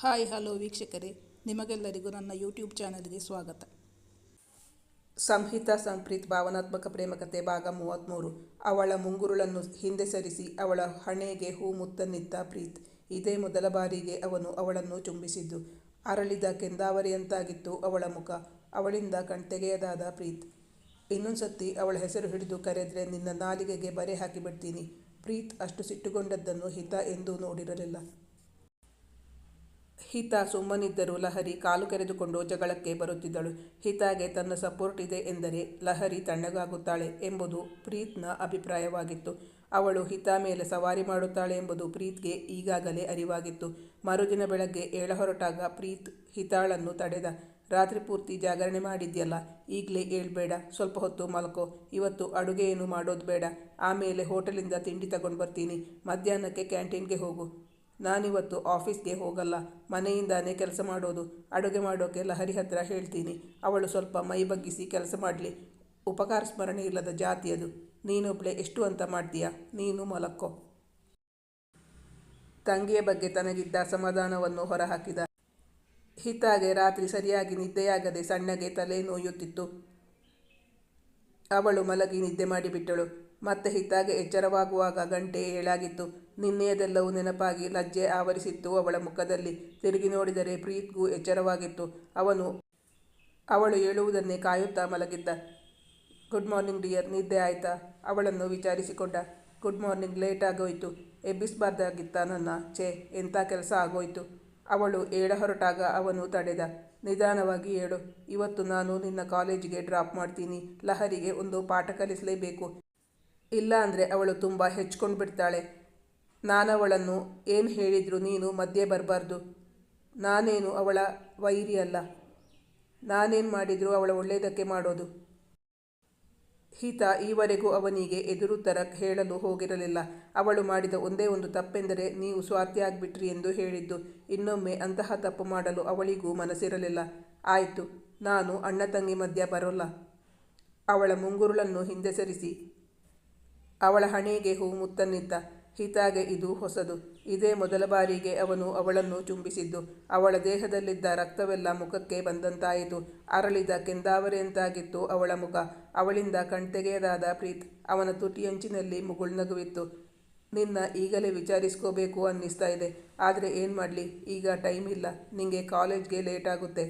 Hi, hello ವೀಕ್ಷಕರೇ. ನಿಮಗೆಲ್ಲರಿಗೂ ನನ್ನ ಯೂಟ್ಯೂಬ್ ಚಾನಲ್ಗೆ ಸ್ವಾಗತ. ಸಂಹಿತಾ ಸಂಪ್ರೀತ್ ಭಾವನಾತ್ಮಕ ಪ್ರೇಮಕತೆ ಭಾಗ ಮೂವತ್ತ್ಮೂರು ಅವಳ ಮುಂಗುರುಳನ್ನು ಹಿಂದೆ ಸರಿಸಿ ಅವಳ ಹಣೆಗೆ ಹೂ ಮುತ್ತನ್ನಿತ್ತ ಪ್ರೀತ್. ಇದೇ ಮೊದಲ ಬಾರಿಗೆ ಅವನು ಅವಳನ್ನು ಚುಂಬಿಸಿದ್ದು ಅರಳಿದ ಕೆಂದಾವರಿಯಂತಾಗಿತ್ತು ಅವಳ ಮುಖ. ಅವಳಿಂದ ಕಣ್ತೆಗೆಯದಾದ ಪ್ರೀತ್. ಇನ್ನೊಂದ್ಸತಿ ಅವಳ ಹೆಸರು ಹಿಡಿದು ಕರೆದ್ರೆ ನಿನ್ನ ನಾಲಿಗೆಗೆ ಬರೆ ಹಾಕಿಬಿಡ್ತೀನಿ. ಪ್ರೀತ್ ಅಷ್ಟು ಸಿಟ್ಟುಗೊಂಡದ್ದನ್ನು ಹಿತ ಎಂದೂ ನೋಡಿರಲಿಲ್ಲ. ಹಿತ ಸುಮ್ಮನಿದ್ದರೂ ಲಹರಿ ಕಾಲು ಕೆರೆದುಕೊಂಡು ಜಗಳಕ್ಕೆ ಬರುತ್ತಿದ್ದಳು. ಹಿತಾಗೆ ತನ್ನ ಸಪೋರ್ಟ್ ಇದೆ ಎಂದರೆ ಲಹರಿ ತಣ್ಣಗಾಗುತ್ತಾಳೆ ಎಂಬುದು ಪ್ರೀತ್ನ ಅಭಿಪ್ರಾಯವಾಗಿತ್ತು. ಅವಳು ಹಿತ ಮೇಲೆ ಸವಾರಿ ಮಾಡುತ್ತಾಳೆ ಎಂಬುದು ಪ್ರೀತ್ಗೆ ಈಗಾಗಲೇ ಅರಿವಾಗಿತ್ತು. ಮರುದಿನ ಬೆಳಗ್ಗೆ ಏಳ ಹೊರಟಾಗ ಪ್ರೀತ್ ಹಿತಾಳನ್ನು ತಡೆದ. ರಾತ್ರಿ ಪೂರ್ತಿ ಜಾಗರಣೆ ಮಾಡಿದ್ಯಲ್ಲ, ಈಗಲೇ ಏಳ್ಬೇಡ ಸ್ವಲ್ಪ ಹೊತ್ತು ಮಲ್ಕೋ, ಇವತ್ತು ಅಡುಗೆ ಏನು ಮಾಡೋದು ಬೇಡ, ಆಮೇಲೆ ಹೋಟೆಲಿಂದ ತಿಂಡಿ ತಗೊಂಡು ಬರ್ತೀನಿ, ಮಧ್ಯಾಹ್ನಕ್ಕೆ ಕ್ಯಾಂಟೀನ್ಗೆ ಹೋಗು. ನಾನಿವತ್ತು ಆಫೀಸ್ಗೆ ಹೋಗಲ್ಲ, ಮನೆಯಿಂದಾನೇ ಕೆಲಸ ಮಾಡೋದು, ಅಡುಗೆ ಮಾಡೋಕೆ ಲಹರಿ ಹತ್ರ ಹೇಳ್ತೀನಿ. ಅವಳು ಸ್ವಲ್ಪ ಮೈ ಬಗ್ಗಿಸಿ ಕೆಲಸ ಮಾಡಲಿ. ಉಪಕಾರ ಸ್ಮರಣೆ ಇಲ್ಲದ ಜಾತಿಯದು ನೀನೊಬ್ಳೆ ಎಷ್ಟು ಅಂತ ಮಾಡ್ತೀಯ? ನೀನು ಮಲಕ್ಕೋ. ತಂಗಿಯ ಬಗ್ಗೆ ತನಗಿದ್ದ ಅಸಮಾಧಾನವನ್ನು ಹೊರಹಾಕಿದ. ಹಿತಾಗೆ ರಾತ್ರಿ ಸರಿಯಾಗಿ ನಿದ್ದೆಯಾಗದೆ ಸಣ್ಣಗೆ ತಲೆ ನೋಯುತ್ತಿತ್ತು. ಅವಳು ಮಲಗಿ ನಿದ್ದೆ ಮಾಡಿಬಿಟ್ಟಳು. ಮತ್ತೆ ಹಿತ್ತಾಗೆ ಎಚ್ಚರವಾಗುವಾಗ ಗಂಟೆ ಏಳಾಗಿತ್ತು. ನಿನ್ನೆಯದೆಲ್ಲವೂ ನೆನಪಾಗಿ ಲಜ್ಜೆ ಆವರಿಸಿತ್ತು ಅವಳ ಮುಖದಲ್ಲಿ. ತಿರುಗಿ ನೋಡಿದರೆ ಪ್ರೀತ್ಗೂ ಎಚ್ಚರವಾಗಿತ್ತು. ಅವನು, ಅವಳು ಹೇಳುವುದನ್ನೇ ಕಾಯುತ್ತಾ ಮಲಗಿದ್ದ. ಗುಡ್ ಮಾರ್ನಿಂಗ್ ಡಿಯರ್, ನಿದ್ದೆ ಆಯ್ತಾ ಅವಳನ್ನು ವಿಚಾರಿಸಿಕೊಂಡ. ಗುಡ್ ಮಾರ್ನಿಂಗ್, ಲೇಟ್ ಆಗೋಯ್ತು. ಎಬ್ಬಿಸಬಾರ್ದಾಗಿತ್ತ ನನ್ನ? ಛೇ, ಎಂಥ ಕೆಲಸ ಆಗೋಯ್ತು ಅವಳು ಏಳ ಹೊರಟಾಗ ಅವನು ತಡೆದ. ನಿಧಾನವಾಗಿ ಹೇಳು ಇವತ್ತು ನಾನು ನಿನ್ನ ಕಾಲೇಜಿಗೆ ಡ್ರಾಪ್ ಮಾಡ್ತೀನಿ. ಲಹರಿಗೆ ಒಂದು ಪಾಠ ಕಲಿಸಲೇಬೇಕು. ಇಲ್ಲ ಅಂದರೆ ಅವಳು ತುಂಬ ಹೆಚ್ಕೊಂಡು ಬಿಡ್ತಾಳೆ ನಾನವಳನ್ನು ಏನು ಹೇಳಿದ್ರು ನೀನು ಮಧ್ಯೆ ಬರಬಾರ್ದು. ನಾನೇನು ಅವಳ ವೈರಿ ಅಲ್ಲ. ನಾನೇನು ಮಾಡಿದರೂ ಅವಳ ಒಳ್ಳೆಯದಕ್ಕೆ ಮಾಡೋದು. ಹಿತ ಈವರೆಗೂ ಅವನಿಗೆ ಎದುರು ತರ ಹೇಳಲು ಹೋಗಿರಲಿಲ್ಲ. ಅವಳು ಮಾಡಿದ ಒಂದೇ ಒಂದು ತಪ್ಪೆಂದರೆ ನೀವು ಸ್ವಾರ್ಥಿ ಆಗಿಬಿಟ್ರಿ ಎಂದು ಹೇಳಿದ್ದು. ಇನ್ನೊಮ್ಮೆ ಅಂತಹ ತಪ್ಪು ಮಾಡಲು ಅವಳಿಗೂ ಮನಸ್ಸಿರಲಿಲ್ಲ. ಆಯಿತು, ನಾನು ಅಣ್ಣ ತಂಗಿ ಮಧ್ಯ ಬರೋಲ್ಲ. ಅವಳ ಮುಂಗುರುಳನ್ನು ಹಿಂದೆ ಸರಿಸಿ. ಅವಳ ಹಣೆಗೆ ಹೂ ಮುತ್ತನ್ನಿದ್ದ. ಹಿತಾಗೆ ಇದು ಹೊಸದು. ಇದೇ ಮೊದಲ ಬಾರಿಗೆ ಅವನು ಅವಳನ್ನು ಚುಂಬಿಸಿದ್ದು ಅವಳ ದೇಹದಲ್ಲಿದ್ದ ರಕ್ತವೆಲ್ಲ ಮುಖಕ್ಕೆ ಬಂದಂತಾಯಿತು. ಅರಳಿದ ಕೆಂದಾವರೆಯಂತಾಗಿತ್ತು ಅವಳ ಮುಖ. ಅವಳಿಂದ ಕಣ್ತೆಗೆಯದಾದ ಪ್ರೀತ್ ಅವನ ತುಟಿಯಂಚಿನಲ್ಲಿ ಮುಗುಳ್ನಗುವಿತ್ತು ನಿನ್ನ ಈಗಲೇ ವಿಚಾರಿಸ್ಕೋಬೇಕು ಅನ್ನಿಸ್ತಾ ಇದೆ. ಆದರೆ ಏನು ಮಾಡಲಿ? ಈಗ ಟೈಮ್ ಇಲ್ಲ. ನಿಂಗೆ ಕಾಲೇಜ್ಗೆ ಲೇಟ್ ಆಗುತ್ತೆ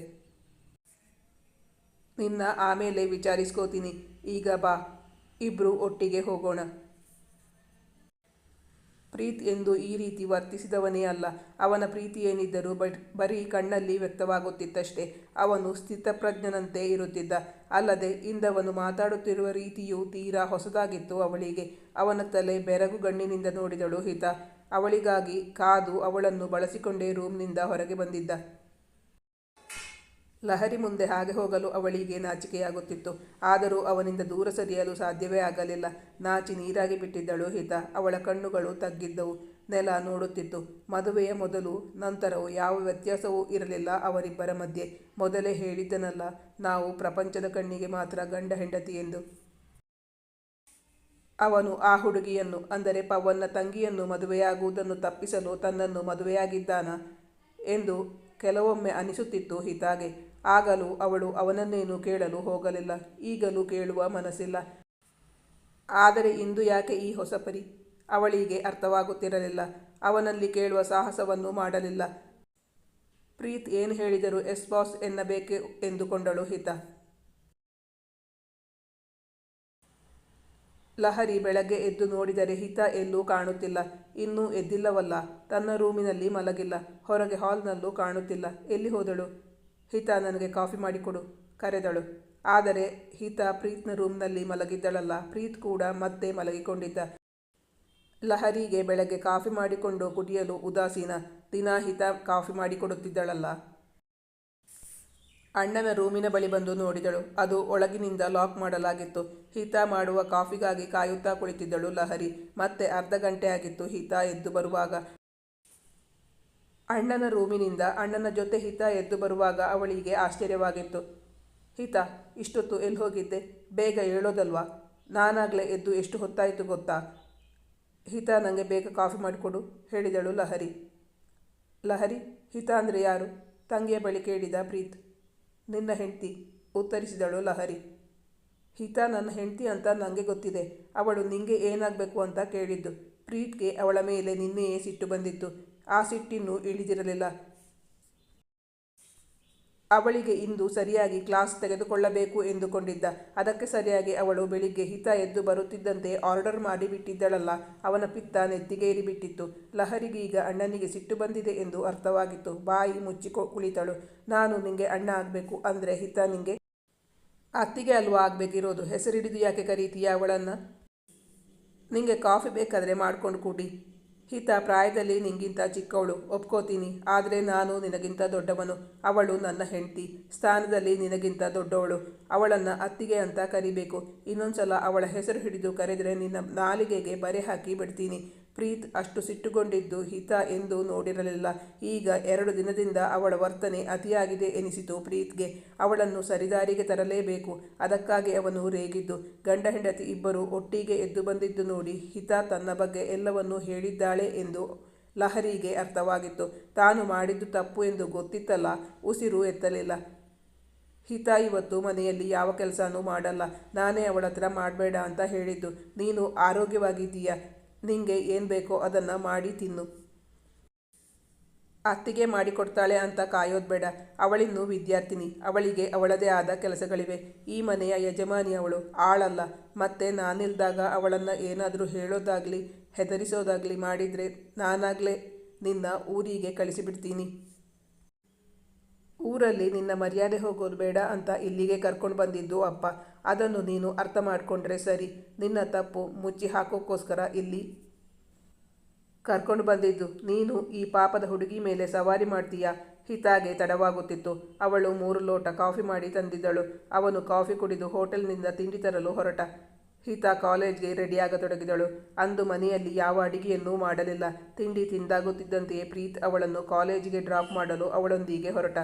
ನಿನ್ನ ಆಮೇಲೆ ವಿಚಾರಿಸ್ಕೋತೀನಿ. ಈಗ ಬಾ. ಇಬ್ಬರು ಒಟ್ಟಿಗೆ ಹೋಗೋಣ. ಪ್ರೀತ್ ಎಂದು ಈ ರೀತಿ ವರ್ತಿಸಿದವನೇ ಅಲ್ಲ. ಅವನ ಪ್ರೀತಿ ಏನಿದ್ದರೂ ಬಟ್ ಬರೀ ಕಣ್ಣಲ್ಲಿ ವ್ಯಕ್ತವಾಗುತ್ತಿತ್ತಷ್ಟೇ. ಅವನು ಸ್ಥಿತಪ್ರಜ್ಞನಂತೆ ಇರುತ್ತಿದ್ದ. ಅಲ್ಲದೆ ಇಂದವನು ಮಾತಾಡುತ್ತಿರುವ ರೀತಿಯು ತೀರಾ ಹೊಸದಾಗಿತ್ತು ಅವಳಿಗೆ. ಅವನ ತಲೆ ಬೆರಗು ಗಣ್ಣಿನಿಂದ ನೋಡಿದಳು ಹಿತ. ಅವಳಿಗಾಗಿ ಕಾದು ಅವಳನ್ನು ಬಳಸಿಕೊಂಡೇ ರೂಮ್ನಿಂದ ಹೊರಗೆ ಬಂದಿದ್ದ. ಲಹರಿ ಮುಂದೆ ಹಾಗೆ ಹೋಗಲು ಅವಳಿಗೆ ನಾಚಿಕೆಯಾಗುತ್ತಿತ್ತು. ಆದರೂ ಅವನಿಂದ ದೂರ ಸರಿಯಲು ಸಾಧ್ಯವೇ ಆಗಲಿಲ್ಲ. ನಾಚಿ ನೀರಾಗಿ ಬಿಟ್ಟಿದ್ದಳು ಹಿತ. ಅವಳ ಕಣ್ಣುಗಳು ತಗ್ಗಿದ್ದವು. ನೆಲ ನೋಡುತ್ತಿತ್ತು. ಮದುವೆಯ ಮೊದಲು ನಂತರವೂ ಯಾವ ವ್ಯತ್ಯಾಸವೂ ಇರಲಿಲ್ಲ ಅವರಿಬ್ಬರ ಮಧ್ಯೆ. ಮೊದಲೇ ಹೇಳಿದ್ದನಲ್ಲ, ನಾವು ಪ್ರಪಂಚದ ಕಣ್ಣಿಗೆ ಮಾತ್ರ ಗಂಡ ಹೆಂಡತಿ ಎಂದು. ಅವನು ಆ ಹುಡುಗಿಯನ್ನು, ಅಂದರೆ ಪವನ್ನ ತಂಗಿಯನ್ನು ಮದುವೆಯಾಗುವುದನ್ನು ತಪ್ಪಿಸಲು ತನ್ನನ್ನು ಮದುವೆಯಾಗಿದ್ದಾನ ಎಂದು ಕೆಲವೊಮ್ಮೆ ಅನಿಸುತ್ತಿತ್ತು ಹಿತಾಗೆ. ಆಗಲೂ ಅವಳು ಅವನನ್ನೇನು ಕೇಳಲು ಹೋಗಲಿಲ್ಲ, ಈಗಲೂ ಕೇಳುವ ಮನಸ್ಸಿಲ್ಲ. ಆದರೆ ಇಂದು ಯಾಕೆ ಈ ಹೊಸ ಪರಿ? ಅವಳಿಗೆ ಅರ್ಥವಾಗುತ್ತಿರಲಿಲ್ಲ, ಅವನಲ್ಲಿ ಕೇಳುವ ಸಾಹಸವನ್ನು ಮಾಡಲಿಲ್ಲ. ಪ್ರೀತ್ ಏನು ಹೇಳಿದರೂ ಎಸ್ ಬಾಸ್ ಎನ್ನಬೇಕೆ ಎಂದುಕೊಂಡಳು ಹಿತ ಲಹರಿ ಬೆಳಗ್ಗೆ ಎದ್ದು ನೋಡಿದರೆ ಹಿತ ಎಲ್ಲೂ ಕಾಣುತ್ತಿಲ್ಲ, ಇನ್ನೂ ಎದ್ದಿಲ್ಲವಲ್ಲ, ತನ್ನ ರೂಮಿನಲ್ಲಿ ಮಲಗಿಲ್ಲ, ಹೊರಗೆ ಹಾಲ್ನಲ್ಲೂ ಕಾಣುತ್ತಿಲ್ಲ, ಎಲ್ಲಿ ಹೋದಳು? ಹಿತ ನನಗೆ ಕಾಫಿ ಮಾಡಿಕೊಡು, ಕರೆದಳು. ಆದರೆ ಹಿತ ಪ್ರೀತ್ನ ರೂಮ್ನಲ್ಲಿ ಮಲಗಿದ್ದಳಲ್ಲ. ಪ್ರೀತ್ ಕೂಡ ಮತ್ತೆ ಮಲಗಿಕೊಂಡಿದ್ದ. ಲಹರಿಗೆ ಬೆಳಗ್ಗೆ ಕಾಫಿ ಮಾಡಿಕೊಂಡು ಕುಡಿಯಲು ಉದಾಸೀನ. ದಿನ ಹಿತ ಕಾಫಿ ಮಾಡಿಕೊಡುತ್ತಿದ್ದಳಲ್ಲ. ಅಣ್ಣನ ರೂಮಿನ ಬಳಿ ಬಂದು ನೋಡಿದಳು. ಅದು ಒಳಗಿನಿಂದ ಲಾಕ್ ಮಾಡಲಾಗಿತ್ತು. ಹಿತ ಮಾಡುವ ಕಾಫಿಗಾಗಿ ಕಾಯುತ್ತಾ ಕುಳಿತಿದ್ದಳು ಲಹರಿ. ಮತ್ತೆ ಅರ್ಧ ಗಂಟೆ ಆಗಿತ್ತು ಹಿತ ಎದ್ದು ಬರುವಾಗ. ಅಣ್ಣನ ರೂಮಿನಿಂದ ಅಣ್ಣನ ಜೊತೆ ಹಿತ ಎದ್ದು ಬರುವಾಗ ಅವಳಿಗೆ ಆಶ್ಚರ್ಯವಾಗಿತ್ತು. ಹಿತ, ಇಷ್ಟೊತ್ತು ಎಲ್ಲಿ ಹೋಗಿದ್ದೆ? ಬೇಗ ಹೇಳೋದಲ್ವಾ? ನಾನಾಗಲೇ ಎದ್ದು ಎಷ್ಟು ಹೊತ್ತಾಯಿತು ಗೊತ್ತಾ? ಹಿತ ನನಗೆ ಬೇಗ ಕಾಫಿ ಮಾಡಿಕೊಡು, ಹೇಳಿದಳು ಲಹರಿ. ಲಹರಿ? ಹಿತ ಅಂದರೆ ಯಾರು? ತಂಗಿಯ ಬಳಿ ಕೇಳಿದ ಪ್ರೀತ್. ನಿನ್ನ ಹೆಂಡತಿ, ಉತ್ತರಿಸಿದಳು ಲಹರಿ. ಹಿತ ನನ್ನ ಹೆಂಡತಿ ಅಂತ ನನಗೆ ಗೊತ್ತಿದೆ. ಅವಳು ನಿಂಗೆ ಏನಾಗಬೇಕು ಅಂತ ಕೇಳಿದ್ದು. ಪ್ರೀತ್ಗೆ ಅವಳ ಮೇಲೆ ನಿನ್ನೆಯೇ ಸಿಟ್ಟು ಬಂದಿತ್ತು. ಆ ಸಿಟ್ಟಿನ್ನು ಇಳಿದಿರಲಿಲ್ಲ. ಅವಳಿಗೆ ಇಂದು ಸರಿಯಾಗಿ ಕ್ಲಾಸ್ ತೆಗೆದುಕೊಳ್ಳಬೇಕು ಎಂದುಕೊಂಡಿದ್ದ. ಅದಕ್ಕೆ ಸರಿಯಾಗಿ ಅವಳು ಬೆಳಿಗ್ಗೆ ಹಿತ ಎದ್ದು ಬರುತ್ತಿದ್ದಂತೆ ಆರ್ಡರ್ ಮಾಡಿಬಿಟ್ಟಿದ್ದಳಲ್ಲ ಅವನ ಪಿತ್ತ ನೆತ್ತಿಗೇರಿ ಬಿಟ್ಟಿತ್ತು ಲಹರಿಗೆ ಈಗ ಅಣ್ಣನಿಗೆ ಸಿಟ್ಟು ಬಂದಿದೆ ಎಂದು ಅರ್ಥವಾಗಿತ್ತು. ಬಾಯಿ ಮುಚ್ಚಿ ಕುಳಿತಳು. ನಾನು ನಿಂಗೆ ಅಣ್ಣ ಆಗಬೇಕು ಅಂದರೆ ಹಿತ ನಿಂಗೆ? ಅತ್ತಿಗೆ ಅಲ್ವಾ ಆಗಬೇಕಿರೋದು? ಹೆಸರಿಡಿದು ಯಾಕೆ ಕರೀತೀಯ ಅವಳನ್ನು? ನಿಂಗೆ ಕಾಫಿ ಬೇಕಾದರೆ ಮಾಡ್ಕೊಂಡು ಕುಡಿ. ಹಿತ ಪ್ರಾಯದಲ್ಲಿ ನಿಂಗಿಂತ ಚಿಕ್ಕವಳು, ಒಪ್ಕೋತೀನಿ. ಆದರೆ ನಾನು ನಿನಗಿಂತ ದೊಡ್ಡವನು. ಅವಳು ನನ್ನ ಹೆಂಡತಿ. ಸ್ಥಾನದಲ್ಲಿ ನಿನಗಿಂತ ದೊಡ್ಡವಳು. ಅವಳನ್ನು ಅತ್ತಿಗೆ ಅಂತ ಕರಿಬೇಕು. ಇನ್ನೊಂದ್ಸಲ ಅವಳ ಹೆಸರು ಹಿಡಿದು ಕರೆದರೆ ನಿನ್ನ ನಾಲಿಗೆಗೆ ಬರೆ ಹಾಕಿ ಬಿಡ್ತೀನಿ. ಪ್ರೀತ್ ಅಷ್ಟು ಸಿಟ್ಟುಗೊಂಡಿದ್ದು ಹಿತ ಎಂದು ನೋಡಿರಲಿಲ್ಲ. ಈಗ ಎರಡು ದಿನದಿಂದ ಅವಳ ವರ್ತನೆ ಅತಿಯಾಗಿದೆ ಎನಿಸಿತು ಪ್ರೀತ್ಗೆ. ಅವಳನ್ನು ಸರಿದಾರಿಗೆ ತರಲೇಬೇಕು. ಅದಕ್ಕಾಗಿ ಅವನು ರೇಗಿದ್ದು. ಗಂಡ ಹೆಂಡತಿ ಇಬ್ಬರು ಒಟ್ಟಿಗೆ ಎದ್ದು ಬಂದಿದ್ದು ನೋಡಿ ಹಿತ ತನ್ನ ಬಗ್ಗೆ ಎಲ್ಲವನ್ನೂ ಹೇಳಿದ್ದಾಳೆ ಎಂದು ಲಹರಿಗೆ ಅರ್ಥವಾಗಿತ್ತು. ತಾನು ಮಾಡಿದ್ದು ತಪ್ಪು ಎಂದು ಗೊತ್ತಿತ್ತಲ್ಲ, ಉಸಿರು ಎತ್ತಲಿಲ್ಲ. ಹಿತ ಇವತ್ತು ಮನೆಯಲ್ಲಿ ಯಾವ ಕೆಲಸನೂ ಮಾಡಲ್ಲ. ನಾನೇ ಅವಳ ಹತ್ರ ಮಾಡಬೇಡ ಅಂತ ಹೇಳಿದ್ದು. ನೀನು ಆರೋಗ್ಯವಾಗಿದ್ದೀಯ? ನಿಂಗೆ ಏನು ಬೇಕೋ ಅದನ್ನು ಮಾಡಿ ತಿನ್ನು. ಅತ್ತಿಗೆ ಮಾಡಿಕೊಡ್ತಾಳೆ ಅಂತ ಕಾಯೋದು ಬೇಡ. ಅವಳಿನ್ನೂ ವಿದ್ಯಾರ್ಥಿನಿ. ಅವಳಿಗೆ ಅವಳದೇ ಆದ ಕೆಲಸಗಳಿವೆ. ಈ ಮನೆಯ ಯಜಮಾನಿ ಅವಳು. ಆಳಲ್ಲ. ಮತ್ತೆ ನಾನಿಲ್ದಾಗ ಅವಳನ್ನು ಏನಾದರೂ ಹೇಳೋದಾಗಲಿ, ಹೆದರಿಸೋದಾಗಲಿ ಮಾಡಿದರೆ ನಾನಾಗಲೇ ನಿನ್ನ ಊರಿಗೆ ಕಳಿಸಿಬಿಡ್ತೀನಿ. ಊರಲ್ಲಿ ನಿನ್ನ ಮರ್ಯಾದೆ ಹೋಗೋದು ಬೇಡ ಅಂತ ಇಲ್ಲಿಗೆ ಕರ್ಕೊಂಡು ಬಂದಿದ್ದು ಅಪ್ಪ. ಅದನ್ನು ನೀನು ಅರ್ಥ ಮಾಡಿಕೊಂಡ್ರೆ ಸರಿ. ನಿನ್ನ ತಪ್ಪು ಮುಚ್ಚಿ ಹಾಕೋಕ್ಕೋಸ್ಕರ ಇಲ್ಲಿ ಕರ್ಕೊಂಡು ಬಂದಿದ್ದು. ನೀನು ಈ ಪಾಪದ ಹುಡುಗಿ ಮೇಲೆ ಸವಾರಿ ಮಾಡ್ತೀಯ? ಹಿತಾಗೆ ತಡವಾಗುತ್ತಿತ್ತು. ಅವಳು ಮೂರು ಲೋಟ ಕಾಫಿ ಮಾಡಿ ತಂದಿದ್ದಳು. ಅವನು ಕಾಫಿ ಕುಡಿದು ಹೋಟೆಲ್ನಿಂದ ತಿಂಡಿ ತರಲು ಹೊರಟ. ಹಿತ ಕಾಲೇಜ್ಗೆ ರೆಡಿಯಾಗತೊಡಗಿದಳು. ಅಂದು ಮನೆಯಲ್ಲಿ ಯಾವ ಅಡಿಗೆಯನ್ನೂ ಮಾಡಲಿಲ್ಲ. ತಿಂಡಿ ತಿಂದಾಗುತ್ತಿದ್ದಂತೆಯೇ ಪ್ರೀತ್ ಅವಳನ್ನು ಕಾಲೇಜಿಗೆ ಡ್ರಾಪ್ ಮಾಡಲು ಅವಳೊಂದಿಗೆ ಹೊರಟ.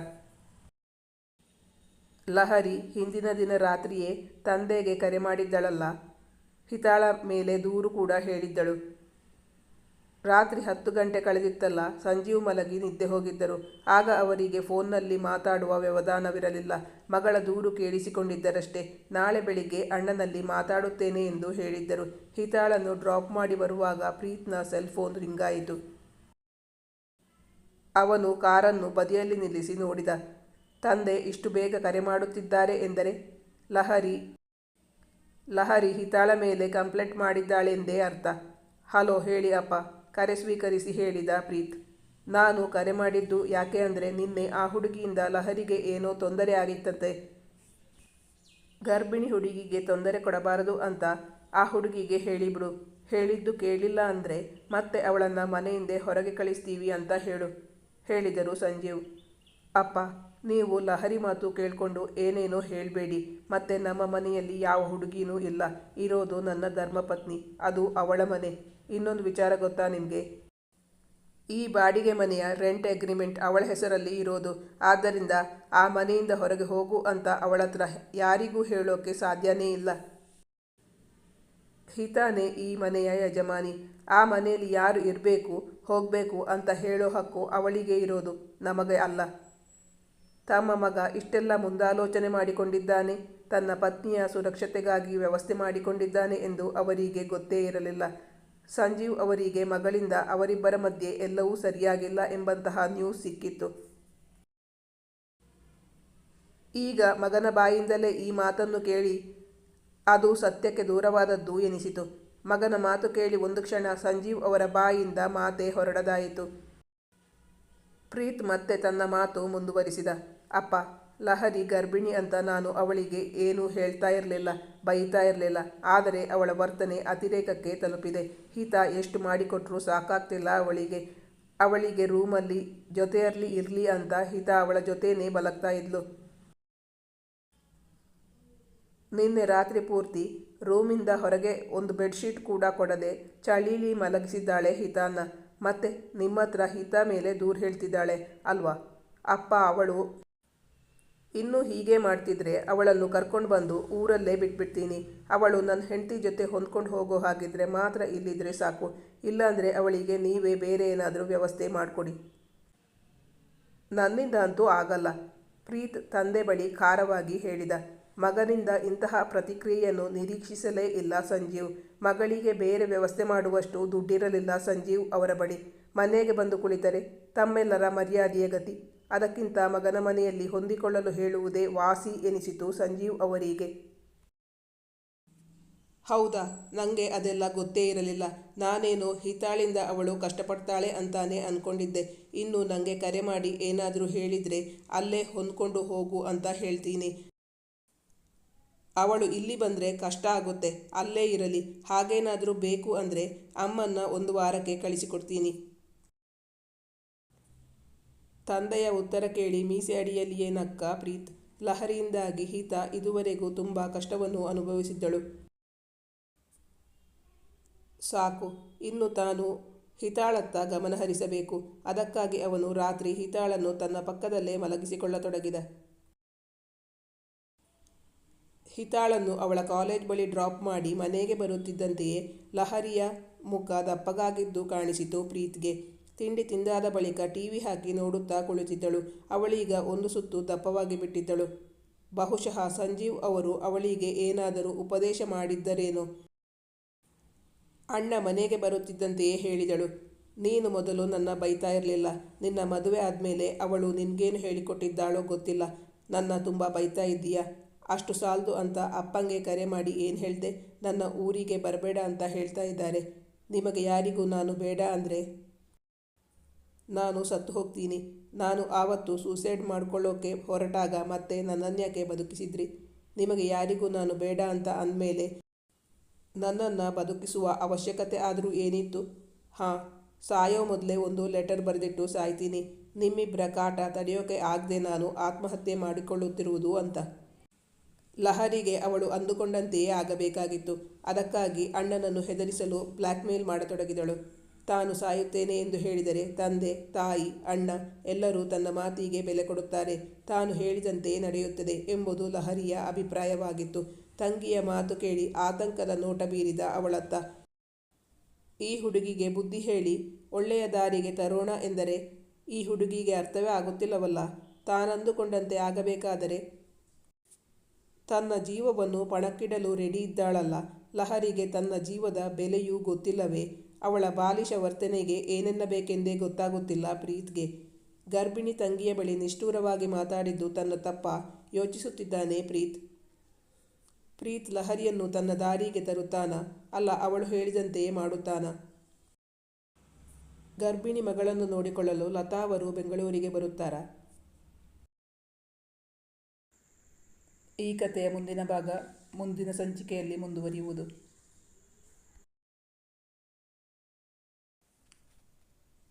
ಲಹರಿ ಹಿಂದಿನ ದಿನ ರಾತ್ರಿಯೇ ತಂದೆಗೆ ಕರೆ ಮಾಡಿದ್ದಳಲ್ಲ. ಹಿತಾಳ ಮೇಲೆ ದೂರು ಕೂಡ ಹೇಳಿದ್ದಳು. ರಾತ್ರಿ ಹತ್ತು ಗಂಟೆ ಕಳೆದಿತ್ತಲ್ಲ, ಸಂಜೀವ್ ಮಲಗಿ ನಿದ್ದೆ ಹೋಗಿದ್ದರು. ಆಗ ಅವರಿಗೆ ಫೋನ್ನಲ್ಲಿ ಮಾತಾಡುವ ವ್ಯವಧಾನವಿರಲಿಲ್ಲ. ಮಗಳ ದೂರು ಕೇಳಿಸಿಕೊಂಡಿದ್ದರಷ್ಟೇ. ನಾಳೆ ಬೆಳಿಗ್ಗೆ ಅಣ್ಣನಲ್ಲಿ ಮಾತಾಡುತ್ತೇನೆ ಎಂದು ಹೇಳಿದ್ದರು. ಹಿತಾಳನ್ನು ಡ್ರಾಪ್ ಮಾಡಿ ಬರುವಾಗ ಪ್ರೀತ್ನ ಸೆಲ್ ಫೋನ್ ರಿಂಗಾಯಿತು ಅವನು ಕಾರನ್ನು ಬದಿಯಲ್ಲಿ ನಿಲ್ಲಿಸಿ ನೋಡಿದ. ತಂದೆ ಇಷ್ಟು ಬೇಗ ಕರೆ ಮಾಡುತ್ತಿದ್ದಾರೆ ಎಂದರೆ, ಲಹರಿ ಲಹರಿ ಹಿತಾಳ ಮೇಲೆ ಕಂಪ್ಲೇಂಟ್ ಮಾಡಿದ್ದಾಳೆಂದೇ ಅರ್ಥ. ಹಲೋ ಹೇಳಿ ಅಪ್ಪ, ಕರೆ ಸ್ವೀಕರಿಸಿ ಹೇಳಿದ ಪ್ರೀತ್. ನಾನು ಕರೆ ಮಾಡಿದ್ದು ಯಾಕೆ ಅಂದರೆ, ನಿನ್ನೆ ಆ ಹುಡುಗಿಯಿಂದ ಲಹರಿಗೆ ಏನೋ ತೊಂದರೆ ಆಗಿತ್ತಂತೆ. ಗರ್ಭಿಣಿ ಹುಡುಗಿಗೆ ತೊಂದರೆ ಕೊಡಬಾರದು ಅಂತ ಆ ಹುಡುಗಿಗೆ ಹೇಳಿಬಿಡು. ಹೇಳಿದ್ದು ಕೇಳಿಲ್ಲ ಅಂದರೆ, ಮತ್ತೆ ಅವಳನ್ನು ಮನೆಯಿಂದ ಹೊರಗೆ ಕಳಿಸ್ತೀವಿ ಅಂತ ಹೇಳು, ಹೇಳಿದರು ಸಂಜೀವ್. ಅಪ್ಪ ನೀವು ಲಹರಿ ಮಾತು ಕೇಳಿಕೊಂಡು ಏನೇನೋ ಹೇಳಬೇಡಿ, ಮತ್ತೆ ನಮ್ಮ ಮನೆಯಲ್ಲಿ ಯಾವ ಹುಡುಗಿನೂ ಇಲ್ಲ. ಇರೋದು ನನ್ನ ಧರ್ಮಪತ್ನಿ, ಅದು ಅವಳ ಮನೆ. ಇನ್ನೊಂದು ವಿಚಾರ ಗೊತ್ತಾ ನಿಮಗೆ? ಈ ಬಾಡಿಗೆ ಮನೆಯ ರೆಂಟ್ ಅಗ್ರಿಮೆಂಟ್ ಅವಳ ಹೆಸರಲ್ಲಿ ಇರೋದು. ಆದ್ದರಿಂದ ಆ ಮನೆಯಿಂದ ಹೊರಗೆ ಹೋಗು ಅಂತ ಅವಳ ಹತ್ರ ಯಾರಿಗೂ ಹೇಳೋಕೆ ಸಾಧ್ಯನೇ ಇಲ್ಲ. ಹಿತಾನೇ ಈ ಮನೆಯ ಯಜಮಾನಿ. ಆ ಮನೆಯಲ್ಲಿ ಯಾರು ಇರಬೇಕು, ಹೋಗಬೇಕು ಅಂತ ಹೇಳೋ ಹಕ್ಕು ಅವಳಿಗೆ ಇರೋದು. ನಮಗೆ ಅಲ್ಲ. ತಮ್ಮ ಮಗ ಇಷ್ಟೆಲ್ಲ ಮುಂದಾಲೋಚನೆ ಮಾಡಿಕೊಂಡಿದ್ದಾನೆ. ತನ್ನ ಪತ್ನಿಯ ಸುರಕ್ಷತೆಗಾಗಿ ವ್ಯವಸ್ಥೆ ಮಾಡಿಕೊಂಡಿದ್ದಾನೆ ಎಂದು ಅವರಿಗೆ ಗೊತ್ತೇ ಇರಲಿಲ್ಲ. ಸಂಜೀವ್ ಅವರಿಗೆ ಮಗಳಿಂದ ಅವರಿಬ್ಬರ ಮಧ್ಯೆ ಎಲ್ಲವೂ ಸರಿಯಾಗಿಲ್ಲ ಎಂಬಂತಹ ನ್ಯೂಸ್ ಸಿಕ್ಕಿತ್ತು. ಈಗ ಮಗನ ಬಾಯಿಂದಲೇ ಈ ಮಾತನ್ನು ಕೇಳಿ ಅದು ಸತ್ಯಕ್ಕೆ ದೂರವಾದದ್ದು ಎನಿಸಿತು. ಮಗನ ಮಾತು ಕೇಳಿ ಒಂದು ಕ್ಷಣ ಸಂಜೀವ್ ಅವರ ಬಾಯಿಂದ ಮಾತೆ ಹೊರಡದಾಯಿತು. ಪ್ರೀತ್ ಮತ್ತೆ ತನ್ನ ಮಾತು ಮುಂದುವರಿಸಿದ. ಅಪ್ಪ, ಲಹರಿ ಗರ್ಭಿಣಿ ಅಂತ ನಾನು ಅವಳಿಗೆ ಏನೂ ಹೇಳ್ತಾ ಇರಲಿಲ್ಲ, ಬೈತಾ ಇರಲಿಲ್ಲ. ಆದರೆ ಅವಳ ವರ್ತನೆ ಅತಿರೇಕಕ್ಕೆ ತಲುಪಿದೆ. ಹಿತ ಎಷ್ಟು ಮಾಡಿಕೊಟ್ರೂ ಸಾಕಾಗ್ತಿಲ್ಲ ಅವಳಿಗೆ. ಅವಳಿಗೆ ರೂಮಲ್ಲಿ ಜೊತೆಯಲ್ಲಿ ಇರಲಿ ಅಂತ ಹಿತ ಅವಳ ಜೊತೆನೇ ಬಲಗ್ತಾ ಇದ್ಲು. ನಿನ್ನೆ ರಾತ್ರಿ ಪೂರ್ತಿ ರೂಮಿಂದ ಹೊರಗೆ ಒಂದು ಬೆಡ್ಶೀಟ್ ಕೂಡ ಕೊಡದೆ ಚಳೀಲಿ ಮಲಗಿಸಿದ್ದಾಳೆ ಹಿತಾನ ಮತ್ತೆ ನಿಮ್ಮ ಹತ್ರ ಹಿತ ಮೇಲೆ ದೂರು ಹೇಳ್ತಿದ್ದಾಳೆ, ಅಲ್ವಾ? ಅಪ್ಪ, ಅವಳು ಇನ್ನೂ ಹೀಗೆ ಮಾಡ್ತಿದ್ರೆ ಅವಳನ್ನು ಕರ್ಕೊಂಡು ಬಂದು ಊರಲ್ಲೇ ಬಿಟ್ಬಿಡ್ತೀನಿ. ಅವಳು ನನ್ನ ಹೆಂಡತಿ ಜೊತೆ ಹೊಂದ್ಕೊಂಡು ಹೋಗೋ ಹಾಗಿದ್ರೆ ಮಾತ್ರ ಇಲ್ಲಿದ್ರೆ ಸಾಕು. ಇಲ್ಲಾಂದರೆ ಅವಳಿಗೆ ನೀವೇ ಬೇರೆ ಏನಾದರೂ ವ್ಯವಸ್ಥೆ ಮಾಡಿಕೊಡಿ. ನನ್ನಿಂದ ಅಂತೂ ಆಗಲ್ಲ. ಪ್ರೀತ್ ತಂದೆ ಬಳಿ ಖಾರವಾಗಿ ಹೇಳಿದ, ಮಗನಿಂದ ಇಂತಹ ಪ್ರತಿಕ್ರಿಯೆಯನ್ನು ನಿರೀಕ್ಷಿಸಲೇ ಇಲ್ಲ ಸಂಜೀವ್. ಮಗಳಿಗೆ ಬೇರೆ ವ್ಯವಸ್ಥೆ ಮಾಡುವಷ್ಟು ದುಡ್ಡಿರಲಿಲ್ಲ ಸಂಜೀವ್ ಅವರ ಬಳಿ. ಮನೆಗೆ ಬಂದು ಕುಳಿತರೆ ತಮ್ಮೆಲ್ಲರ ಮರ್ಯಾದೆಯ ಗತಿ. ಅದಕ್ಕಿಂತ ಮಗನ ಮನೆಯಲ್ಲಿ ಹೊಂದಿಕೊಳ್ಳಲು ಹೇಳುವುದೇ ವಾಸಿ ಎನಿಸಿತು ಸಂಜೀವ್ ಅವರಿಗೆ. ಹೌದಾ ನನಗೆ ಅದೆಲ್ಲ ಗೊತ್ತೇ ಇರಲಿಲ್ಲ. ನಾನೇನು ಹಿತಾಳಿಂದ ಅವಳು ಕಷ್ಟಪಡ್ತಾಳೆ ಅಂತಾನೆ ಅಂದ್ಕೊಂಡಿದ್ದೆ ಇನ್ನು ನನಗೆ ಕರೆ ಮಾಡಿ ಏನಾದರೂ ಹೇಳಿದರೆ ಅಲ್ಲೇ ಹೊಂದ್ಕೊಂಡು ಹೋಗು ಅಂತ ಹೇಳ್ತೀನಿ. ಅವಳು ಇಲ್ಲಿ ಬಂದರೆ ಕಷ್ಟ ಆಗುತ್ತೆ. ಅಲ್ಲೇ ಇರಲಿ. ಹಾಗೇನಾದರೂ ಬೇಕು ಅಂದರೆ ಅಮ್ಮನ್ನ ಒಂದು ವಾರಕ್ಕೆ ಕಳಿಸಿಕೊಡ್ತೀನಿ. ತಂದೆಯ ಉತ್ತರ ಕೇಳಿ ಮೀಸೆ ಅಡಿಯಲ್ಲಿಯೇ ನಕ್ಕ ಪ್ರೀತ್. ಲಹರಿಯಿಂದಾಗಿ ಹೀತ ಇದುವರೆಗೂ ತುಂಬ ಕಷ್ಟವನ್ನು ಅನುಭವಿಸಿದ್ದಳು. ಸಾಕು, ಇನ್ನು ತಾನು ಹಿತಾಳತ್ತ ಗಮನಹರಿಸಬೇಕು ಅದಕ್ಕಾಗಿ ಅವನು ರಾತ್ರಿ ಹಿತಾಳನ್ನು ತನ್ನ ಪಕ್ಕದಲ್ಲೇ ಮಲಗಿಸಿಕೊಳ್ಳತೊಡಗಿದ. ಹಿತಾಳನ್ನು ಅವಳ ಕಾಲೇಜ್ ಬಳಿ ಡ್ರಾಪ್ ಮಾಡಿ ಮನೆಗೆ ಬರುತ್ತಿದ್ದಂತೆಯೇ ಲಹರಿಯ ಮುಖ ದಪ್ಪಗಾಗಿದ್ದು ಕಾಣಿಸಿತು ಪ್ರೀತ್ಗೆ. ತಿಂಡಿ ತಿಂದಾದ ಬಳಿಕ ಟಿವಿ ಹಾಕಿ ನೋಡುತ್ತಾ ಕುಳಿತಿದ್ದಳು. ಅವಳೀಗ ಒಂದು ಸುತ್ತು ದಪ್ಪವಾಗಿ ಬಿಟ್ಟಿದ್ದಳು. ಬಹುಶಃ ಸಂಜೀವ್ ಅವರು ಅವಳಿಗೆ ಏನಾದರೂ ಉಪದೇಶ ಮಾಡಿದ್ದರೇನೋ. ಅಣ್ಣ ಮನೆಗೆ ಬರುತ್ತಿದ್ದಂತೆಯೇ ಹೇಳಿದಳು. ನೀನು ಮೊದಲು ನನ್ನ ಬೈತಾ ಇರಲಿಲ್ಲ. ನಿನ್ನ ಮದುವೆ ಆದಮೇಲೆ ಅವಳು ನಿನಗೇನು ಹೇಳಿಕೊಟ್ಟಿದ್ದಾಳೋ ಗೊತ್ತಿಲ್ಲ. ನನ್ನ ತುಂಬ ಬೈತಾ ಇದ್ದೀಯಾ? ಅಷ್ಟು ಸಾಲದು ಅಂತ ಅಪ್ಪಂಗೆ ಕರೆ ಮಾಡಿ ಏನು ಹೇಳಿದೆ? ನನ್ನ ಊರಿಗೆ ಬರಬೇಡ ಅಂತ ಹೇಳ್ತಾ ಇದ್ದಾರೆ. ನಿಮಗೆ ಯಾರಿಗೂ ನಾನು ಬೇಡ ಅಂದರೆ? ನಾನು ಸತ್ತು ಹೋಗ್ತೀನಿ. ನಾನು ಆವತ್ತು ಸೂಸೈಡ್ ಮಾಡ್ಕೊಳ್ಳೋಕೆ ಹೊರಟಾಗ ಮತ್ತೆ ನನ್ನನ್ಯಾಕೆ ಬದುಕಿಸಿದ್ರಿ. ನಿಮಗೆ ಯಾರಿಗೂ ನಾನು ಬೇಡ ಅಂತ ಅಂದಮೇಲೆ ನನ್ನನ್ನು ಬದುಕಿಸುವ ಅವಶ್ಯಕತೆ ಆದರೂ ಏನಿತ್ತು? ಹಾಂ, ಸಾಯೋ ಮೊದಲೇ ಒಂದು ಲೆಟರ್ ಬರೆದಿಟ್ಟು ಸಾಯ್ತೀನಿ. ನಿಮ್ಮಿಬ್ಬರ ಕಾಟ ತಡೆಯೋಕೆ ಆಗದೆ ನಾನು ಆತ್ಮಹತ್ಯೆ ಮಾಡಿಕೊಳ್ಳುತ್ತಿರುವುದು ಅಂತ. ಲಹರಿಗೆ ಅವಳು ಅಂದುಕೊಂಡಂತೆಯೇ ಆಗಬೇಕಾಗಿತ್ತು. ಅದಕ್ಕಾಗಿ ಅಣ್ಣನನ್ನು ಹೆದರಿಸಲು ಬ್ಲ್ಯಾಕ್ಮೇಲ್ ಮಾಡತೊಡಗಿದಳು. ತಾನು ಸಾಯುತ್ತೇನೆ ಎಂದು ಹೇಳಿದರೆ ತಂದೆ, ತಾಯಿ, ಅಣ್ಣ ಎಲ್ಲರೂ ತನ್ನ ಮಾತಿಗೆ ಬೆಲೆ ಕೊಡುತ್ತಾರೆ. ತಾನು ಹೇಳಿದಂತೆಯೇ ನಡೆಯುತ್ತದೆ ಎಂಬುದು ಲಹರಿಯ ಅಭಿಪ್ರಾಯವಾಗಿತ್ತು. ತಂಗಿಯ ಮಾತು ಕೇಳಿ ಆತಂಕದ ನೋಟ ಬೀರಿದ ಅವಳತ್ತ, ಈ ಹುಡುಗಿಗೆ ಬುದ್ಧಿ ಹೇಳಿ, ಒಳ್ಳೆಯ ದಾರಿಗೆ ತರೋಣ ಎಂದರೆ ಈ ಹುಡುಗಿಗೆ ಅರ್ಥವೇ ಆಗುತ್ತಿಲ್ಲವಲ್ಲ. ತಾನಂದುಕೊಂಡಂತೆ ಆಗಬೇಕಾದರೆ ತನ್ನ ಜೀವವನ್ನು ಪಣಕ್ಕಿಡಲು ರೆಡಿ ಇದ್ದಾಳಲ್ಲ. ಲಹರಿಗೆ ತನ್ನ ಜೀವದ ಬೆಲೆಯೂ ಗೊತ್ತಿಲ್ಲವೇ? ಅವಳ ಬಾಲಿಶ ವರ್ತನೆಗೆ ಏನೆನ್ನಬೇಕೆಂದೇ ಗೊತ್ತಾಗುತ್ತಿಲ್ಲ ಪ್ರೀತ್ಗೆ. ಗರ್ಭಿಣಿ ತಂಗಿಯ ಬಳಿ ನಿಷ್ಠೂರವಾಗಿ ಮಾತಾಡಿದ್ದು ತನ್ನ ತಪ್ಪ ಯೋಚಿಸುತ್ತಿದ್ದಾನೆ ಪ್ರೀತ್. ಪ್ರೀತ್ ಲಹರಿಯನ್ನು ತನ್ನ ದಾರಿಗೆ ತರುತ್ತಾನ, ಅಲ್ಲ ಅವಳು ಹೇಳಿದಂತೆಯೇ ಮಾಡುತ್ತಾನ. ಗರ್ಭಿಣಿ ಮಗಳನ್ನು ನೋಡಿಕೊಳ್ಳಲು ಲತಾ ಅವರು ಬೆಂಗಳೂರಿಗೆ ಬರುತ್ತಾರಾ? ಈ ಕಥೆಯ ಮುಂದಿನ ಭಾಗ ಮುಂದಿನ ಸಂಚಿಕೆಯಲ್ಲಿ ಮುಂದುವರಿಯುವುದು.